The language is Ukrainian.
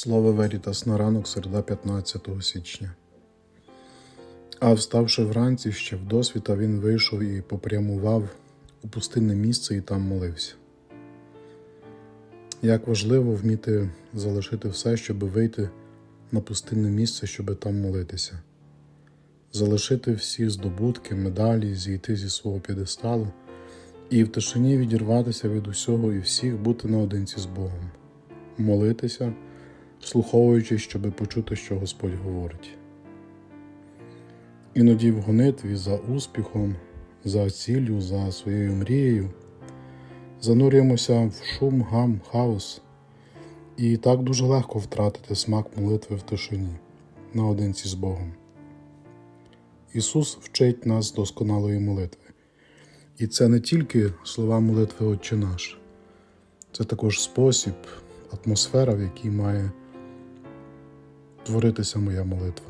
Слово Верітас на ранок середа 15 січня. А вставши вранці ще в досвіта, він вийшов і попрямував у пустинне місце і там молився. Як важливо вміти залишити все, щоб вийти на пустинне місце, щоб там молитися, залишити всі здобутки, медалі, зійти зі свого п'єдесталу і в тишині відірватися від усього і всіх, бути наодинці з Богом, молитися, вслуховуючись, щоб почути, що Господь говорить. Іноді в гонитві за успіхом, за ціллю, за своєю мрією занурюємося в шум, гам, хаос, і так дуже легко втратити смак молитви в тишині наодинці з Богом. Ісус вчить нас досконалої молитви. І це не тільки слова молитви Отче наш, це також спосіб, атмосфера, в якій має творитися моя молитва.